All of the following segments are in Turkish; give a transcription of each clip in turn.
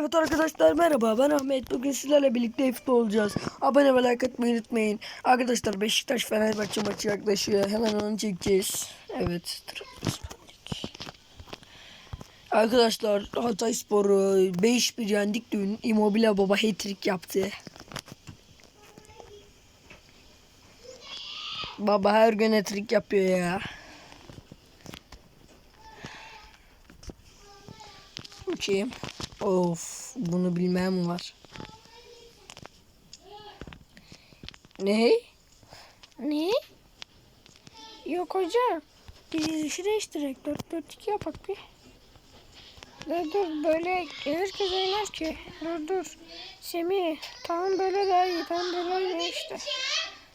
Evet arkadaşlar merhaba ben Ahmet. Bugün sizlerle birlikte FT olacağız. Abone ve like atmayı unutmayın. Arkadaşlar Beşiktaş Fenerbahçe maçı yaklaşıyor. Hemen onu çekeceğiz. Evet. Arkadaşlar Hatay Sporu 5-1 yendik dün. Immobile baba hat-trick yaptı. Baba her gün hat-trick yapıyor ya. Bakayım. Of bunu bilmem var. Ne? Ne? Yok hocam. Biz işi değiştirek. 4-4-2 yapak bir. Dur dur böyle herkes oynar ki. Dur dur. Semih tamam böyle daha iyi. Tamam böyle iyi işte.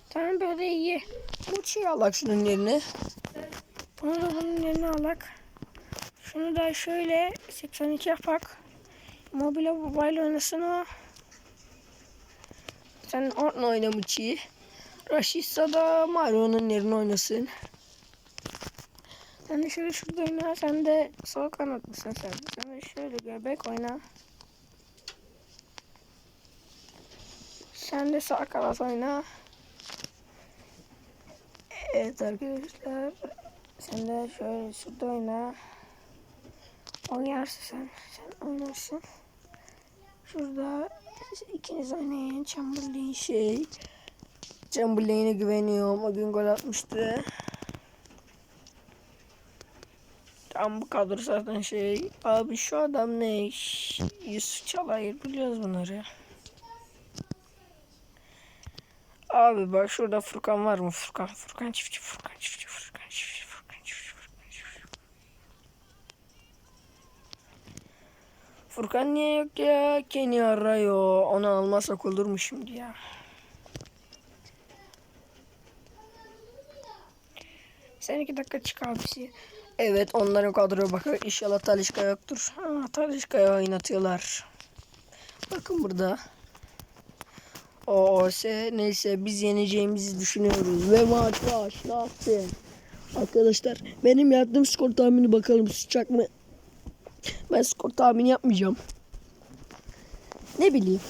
Tamam böyle iyi. Uçuyor Allah şunun yerine. Bunu da bunun yerine alak. Şunu da şöyle 82 yapak. Mobile mobile oynasın o. Sen orta oynamışı. Raşitsa da Mario'nun yerine oynasın. Sen de şöyle şurada oyna. Sen de sol kanatlısın sen. Sen de şöyle göbek oyna. Sen de sağ kanat oyna. Evet arkadaşlar. Sen de şöyle şurada oyna. Oynarsın sen. Sen oynarsın. Şurada ikiniz oynayın. Chamberlain şey. Chamberlain'e güveniyorum. O gün gol atmıştı. Tam bu kadro zaten şey. Abi şu adam ne? Yusuf Çalayır biliyoruz bunları. Abi bak şurada Furkan var mı? Furkan, Furkan çiftçi, Furkan çiftçi, Furkan çiftçi, Furkan niye yok ya? Kenny arıyor. Onu almasak olur mu şimdi ya? Sen iki dakika çık abisi. Evet onların kadroya bakıyor. İnşallah Talişka yoktur. Ha, Talişka'yı oynatıyorlar. Bakın burada. O neyse biz yeneceğimizi düşünüyoruz. Ve maç başlattı. Arkadaşlar benim yaptığım skor tahmini bakalım sıcak mı? Ben skor tahmini yapmayacağım. Ne bileyim.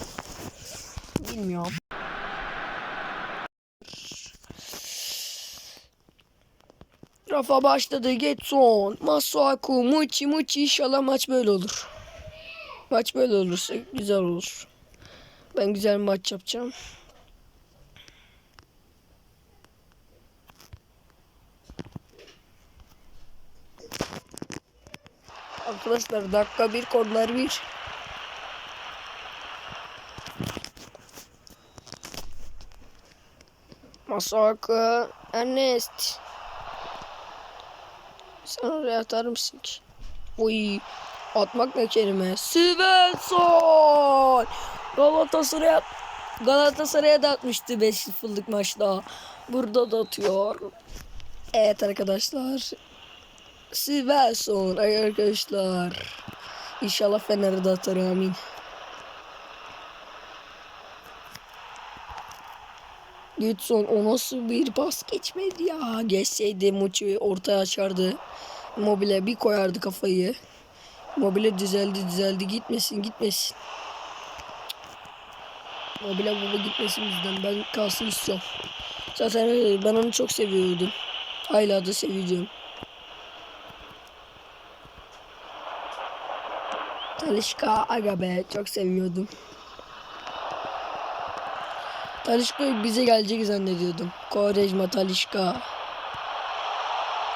Bilmiyorum. Rafa başladı. Getson, Masuaku, Muçi, Muçi. İnşallah maç böyle olur. Maç böyle olursa güzel olur. Ben güzel maç yapacağım. Arkadaşlar dakika bir kodlar bir. Masuaku, Ernest. Sen oraya atar mısın ki? Uy. Atmak ne kelime? Svensson! Galatasaray'a Galatasaray'a da atmıştı 5-0'lık maçta. Burada da atıyor. Evet arkadaşlar. Svensson arkadaşlar. İnşallah Fener'e de atar amin. Gitson o nasıl bir pas geçmedi ya. Geçseydi Muçi ortaya açardı. Mobile bir koyardı kafayı. Mobile düzeldi düzeldi gitmesin gitmesin. Mobile baba gitmesin bizden ben kalsın istiyorum. Zaten öyle, ben onu çok seviyordum. Hala da seveceğim. Talişka aga be çok seviyordum. Talişka bize gelecek zannediyordum. Korejma, Talişka.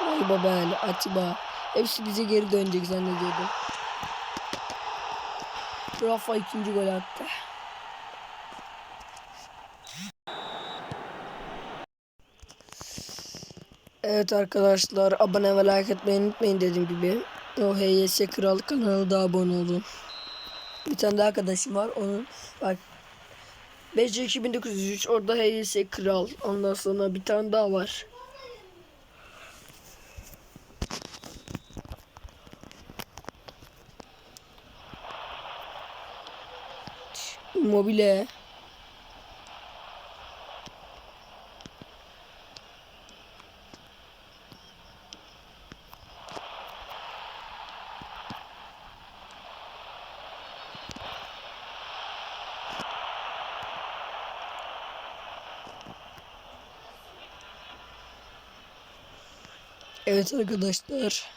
Ay Babel, Atiba. Hepsi bize geri dönecek zannediyordum. Rafa ikinci gol attı. Evet arkadaşlar abone ve like etmeyi unutmayın dediğim gibi. O HYS Kral kanalı da abone olun. Bir tane daha arkadaşım var onun bak BC 2903 orada HYS Kral. Ondan sonra bir tane daha var. Immobile. Evet arkadaşlar.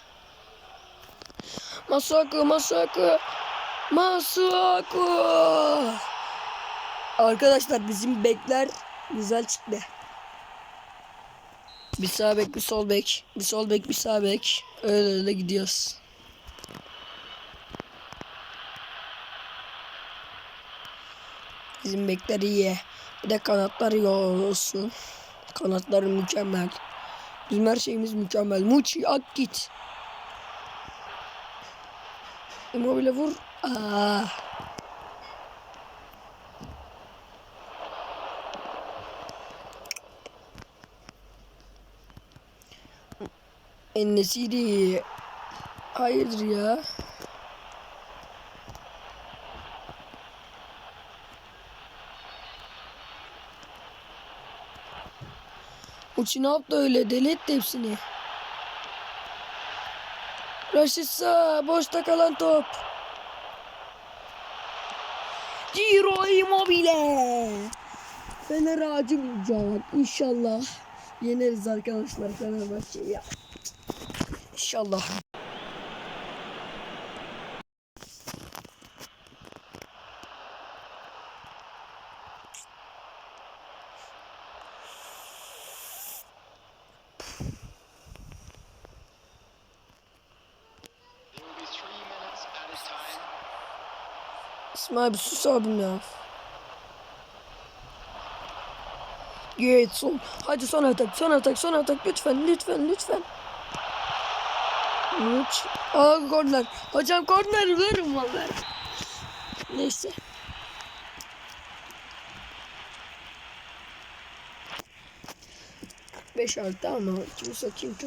Masuaku, Masuaku. Masuaku. Arkadaşlar bizim bekler güzel çıktı. Bir sağ bek, bir sol bek. Bir sol bek, bir sağ bek. Öyle öyle gidiyoruz. Bizim bekler iyi. Bir de kanatlar iyi olsun. Kanatları mükemmel. Bizim her şeyimiz mükemmel. Muçi ak git. Immobile vur. Aa. Ennesiri. Hayırdır ya? Uçi ne yaptı öyle? Deli etti hepsini. Raşit sağ. Boşta kalan top. Ciro Immobile. Fener acımayacak. İnşallah yeneriz arkadaşlar Fenerbahçe'yi. İnşallah. İsmail bir sus abim ya. Geç son. Hadi son atak, son atak, son atak. Lütfen, lütfen, lütfen. Uç. Aa korner. Hocam korner verin vallahi. Neyse. Beş artı ama kimi sokayım ki?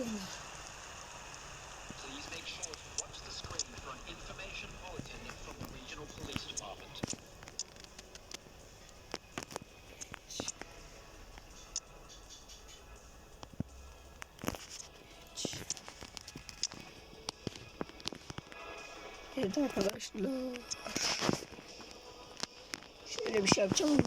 Evet arkadaşlar. Şöyle bir şey yapacağım ama.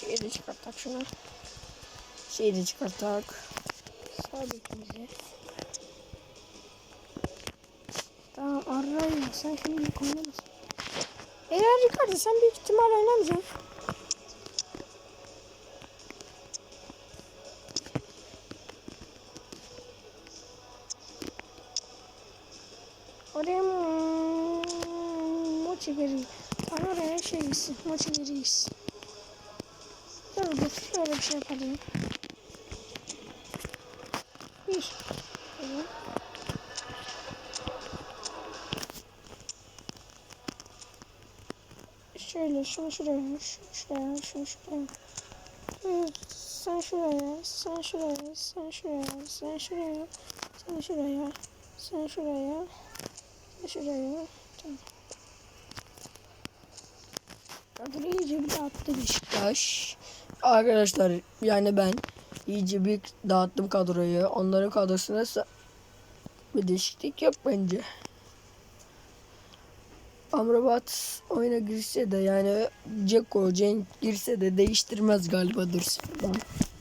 Şeyi de çıkartak şunu. Şeyi de çıkartak. Sabitimizi. Tamam arayın. Sen şimdi ilk oynamasın. Eğer Ricardo sen büyük ihtimal oynamayacaksın. Oraya mochi veriyor. Bana oraya şey gitsin. Veriyor gitsin. Dur dur. Şöyle bir şey yapalım. Bir. Evet. Şöyle şunu şuraya, şunu şuraya, şunu şuraya. Sen şuraya, sen şuraya, sen şuraya, sen şuraya, sen şuraya, sen şuraya, sen şuraya. Tamam. Kadro iyice bir dağıttı Beşiktaş. Arkadaşlar yani ben iyice bir dağıttım kadroyu. Onların kadrosuna bir değişiklik yok bence. Amrabat oyuna girse de yani Ceko, Cenk girse de değiştirmez galiba 4-0'dan.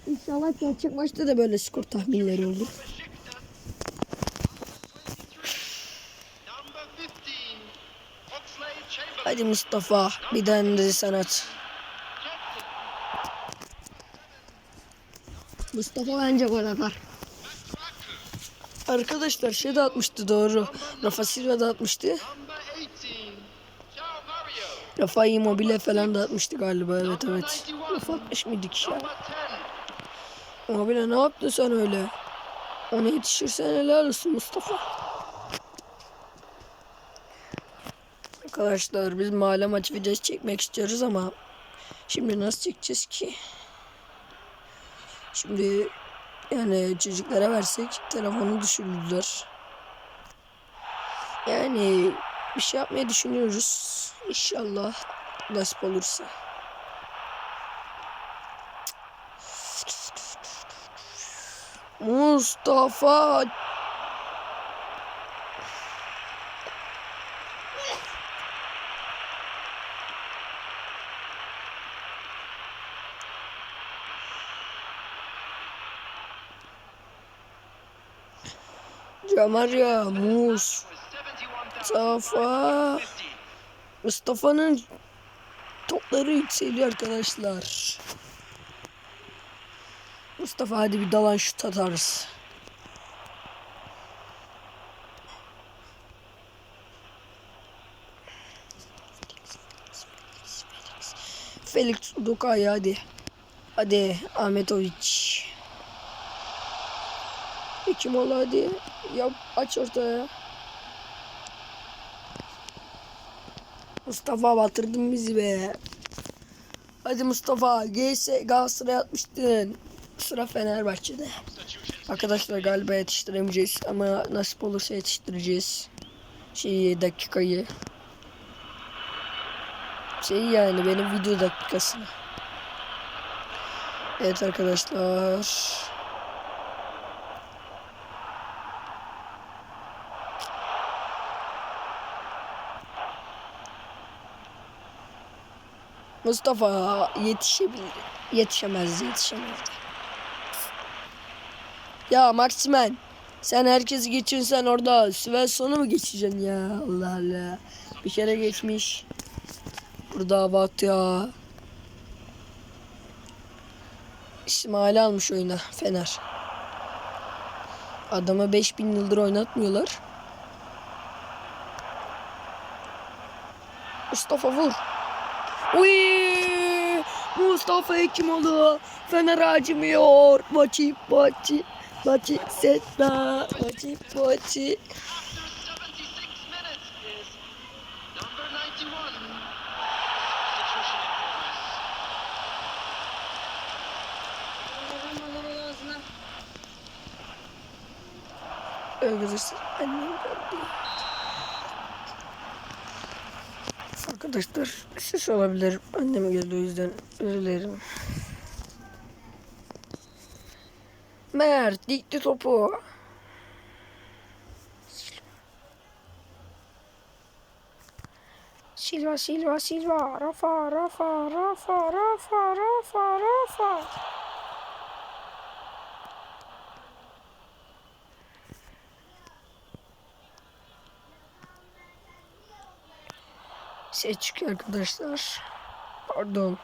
İnşallah gerçek maçta da böyle skor tahminleri olur. Number 15, Oxlade Chamberlain. Hadi Mustafa bir tane de sanat. Mustafa bence gol atar. Arkadaşlar şey de atmıştı doğru. Rafa Silva da atmıştı. Rafa Immobile falan da atmıştı galiba evet evet. Rafa atmış mıydık ya? Number 10, Immobile ne yaptın sen öyle? Ona yetişirsen helal olsun Mustafa. Arkadaşlar biz mahalle maçı videosu çekmek istiyoruz ama şimdi nasıl çekeceğiz ki? Şimdi yani çocuklara versek telefonu düşürürler. Yani bir şey yapmayı düşünüyoruz. İnşallah nasip olursa. Mustafa Camaria Mus Mustafa. Mustafa'nın topları yükseliyor arkadaşlar. Mustafa hadi bir dalan şut atarız. Felix Udokaya hadi. Hadi Ahmetoviç. Kim ol hadi. Yap aç ortaya. Mustafa batırdın bizi be. Hadi Mustafa. GS Galatasaray atmıştın. Sıra Fenerbahçe'de. Arkadaşlar galiba yetiştiremeyeceğiz ama nasip olursa yetiştireceğiz. Şeyi dakikayı. Şey yani benim video dakikasını. Evet arkadaşlar. Mustafa yetişebilir. Yetişemez, yetişemez. Ya Maximen, sen herkesi geçirsen orada Svensson'u mu geçeceksin ya? Allah Allah. Bir kere geçmiş. Burada bak ya. İsmail almış oyuna Fener. Adama 5000 yıldır oynatmıyorlar. Mustafa vur. Uy! Mustafa Hekimoğlu Fener acımıyor. Maçı maçı maçı setna maçı maçı. After 76 minutes Arkadaşlar ses olabilir. Annem geldi o yüzden özür dilerim. Mert dikti topu. Silva, Silva, Silva. Rafa, Rafa, Rafa, Rafa, Rafa, Rafa. Çıkıyor arkadaşlar. Pardon.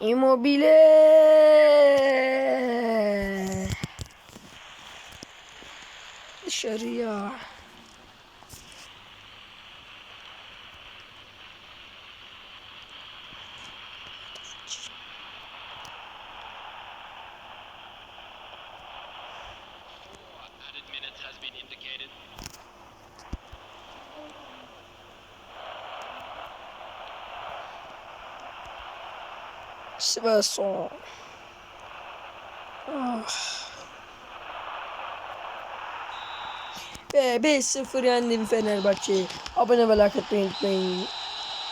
Immobile. Dışarıya. Svensson. Ah. Ve 5-0 yendim Fenerbahçe'yi. Abone ve like atmayı unutmayın.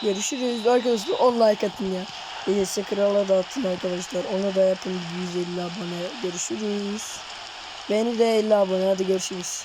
Görüşürüz. Arkadaşlar 10 like atın ya. YS Kral'a da atın arkadaşlar. Ona da yapın 150 abone. Görüşürüz. Beni de 50 abone. Hadi görüşürüz.